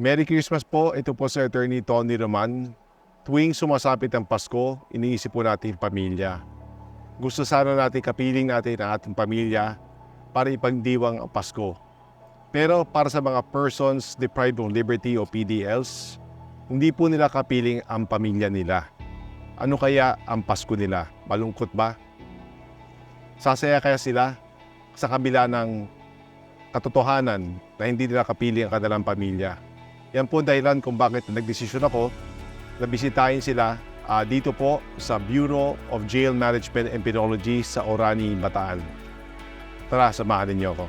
Merry Christmas po. Ito po si Attorney Tony Roman. Tuwing sumasapit ang Pasko, iniisip po natin pamilya. Gusto sana natin kapiling natin ang ating pamilya para ipagdiwang ang Pasko. Pero para sa mga persons deprived of liberty o PDLs, hindi po nila kapiling ang pamilya nila. Ano kaya ang Pasko nila? Malungkot ba? Sasaya kaya sila sa kabila ng katotohanan na hindi nila kapiling ang kanilang pamilya? Yan po ang dahilan kung bakit nagdesisyon ako na bisitahin sila ah, dito po sa Bureau of Jail Management and Penology sa Orani, Bataan. Tara, samahan ninyo ako.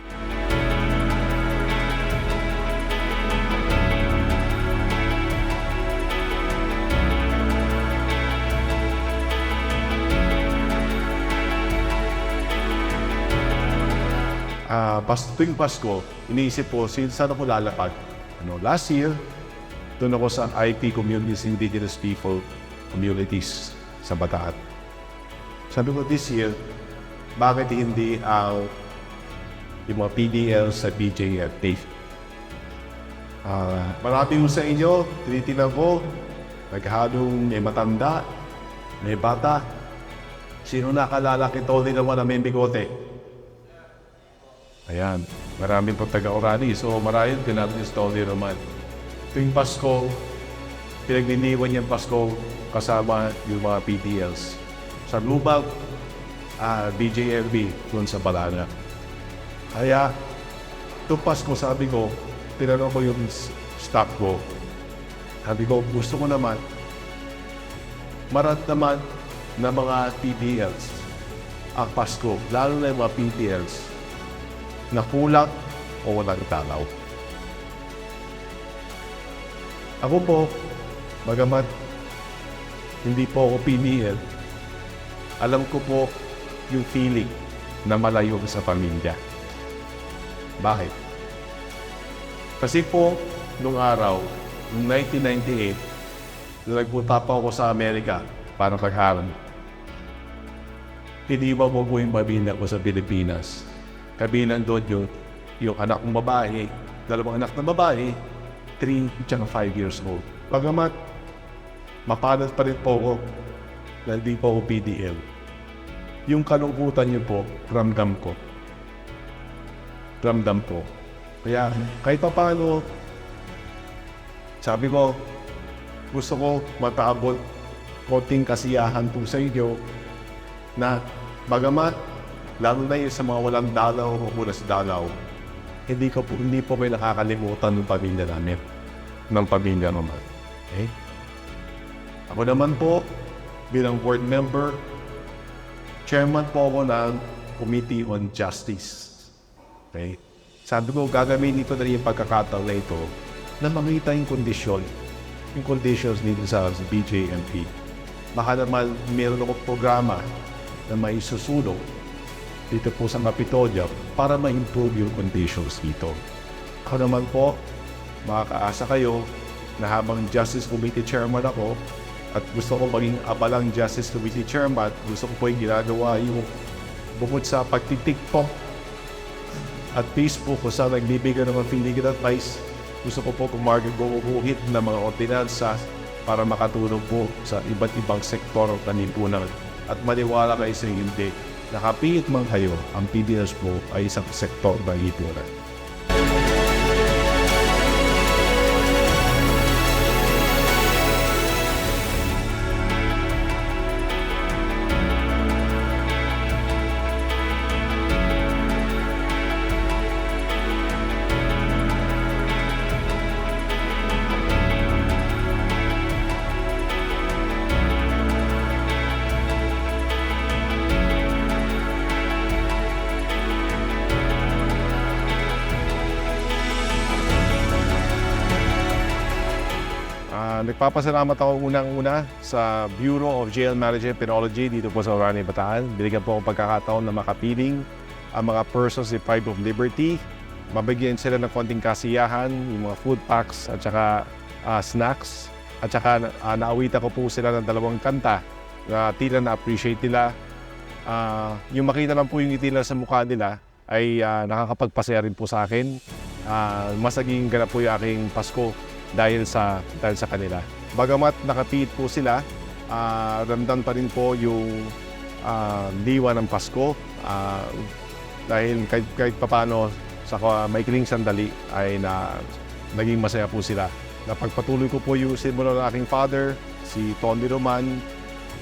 Ah, pas tuwing Pasko, iniisip ko, saan ako lalapag? Ano, last year, doon ako sa IP Communities, Indigenous People Communities sa Bataan. Sabi ko, this year, bakit hindi ang yung mga PDL sa BJFT? Ah, marami ko sa inyo, tinitingnan ko, naghalong may matanda, may bata. Sino nakalala kay Tony naman na may bigote? Ayan, maraming po taga-Orani. So marahil kinarap ni Tony Roman. Tuwing Pasko, pinagliliwan niyang Pasko kasama yung mga PDLs. Sa Lubag, ah, BJLB, doon sa Balana. Kaya, tuwing Pasko sabi ko, tinanong ko yung staff ko. Sabi ko, gusto ko naman, marat naman na mga PDLs ang Pasko, lalo na yung mga PDLs na kulang o walang tanaw. Ako po, bagamat hindi po ako PDL, alam ko po yung feeling na malayo sa pamilya. Bakit? Kasi po, nung araw, noong 1998, nung nagpunta pa ako sa Amerika para magharang, Iniwan mo po yung pamilya ko sa Pilipinas. Kabilang doon yun, yung anak kong babae, dalawang anak na babae, 3 at 5 years old. Pagamat, mapalat pa rin po ako na hindi po ako PDL. Yung kalungkutan niyo po, ramdam ko. Ramdam ko. Kaya kahit pa paano, sabi ko, gusto ko matabot konting kasiyahan po sa inyo na bagamat lalo na yung sa mga walang dalaw o mula sa dalaw, hindi ko po, hindi po kayo nakakalimutan ng pamilya namin. Ng pamilya naman. Okay? Ako naman po, bilang board member, chairman po ako ng Committee on Justice. Okay? Sabi ko, gagamitin ko na rin yung pagkakataon na ito na makita yung kondisyon, yung conditions dito sa, BJMP. Baka naman meron akong programa na may susulong dito po sa Kapitolya para ma-improve yung conditions dito. Ako naman po, makakaasa kayo na habang Justice Committee Chairman ako at gusto ko maging abalang Justice Committee Chairman, gusto ko po yung ginagawa yung bukod sa pagtitiktok at Facebook kung saan nagbibigay ng mga feeling advice, gusto ko po gumagaguhit ng mga ordinansa para makatulong po sa iba't ibang sektor ng kanipunan. At maniwala kayo sa hindi, nakapiit man kayo, ang PDS po ay isang sektor ng lipunan. Nagpapasalamat ako unang-una sa Bureau of Jail Management Penology dito po sa Orani, Bataan. Binigyan po akong pagkakataon na makapiling ang mga persons deprived of liberty. Mabigyan sila ng konting kasiyahan, yung mga food packs at saka ah, snacks. At saka uh, naawita ko po sila ng dalawang kanta na tila na-appreciate nila. Ah, yung makita lang po yung ngiti nila sa mukha nila ay ah, nakakapagpasaya rin po sa akin. Ah, mas naging ganap po yung aking Pasko dahil sa dahil sa kanila. Bagamat nakatiit po sila, ah, ramdam pa rin po yung ah, diwa ng Pasko ah, dahil kahit, kahit papano sa ka- maikling sandali ay na naging masaya po sila. Napagpatuloy ko po yung simula ng aking father, si Tony Roman,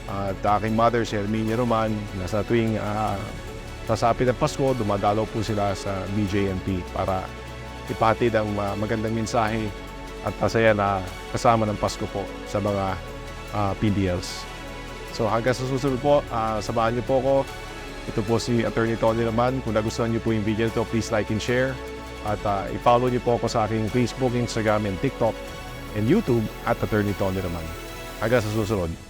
at aking mother, si Herminia Roman, na sa tuwing ah, sasapit ng Pasko, dumadalaw po sila sa BJMP para ipatid ang ah, magandang mensahe at masaya na kasama ng Pasko po sa mga ah, PDLs. So hanggang sa susunod po, ah, samahan niyo po ako. Ito po si Attorney Tony Roman. Kung nagustuhan niyo po yung video ito, please like and share. At ah, i-follow niyo po ako sa aking Facebook, Instagram, and TikTok, and YouTube at Attorney Tony Roman. Hanggang sa susunod.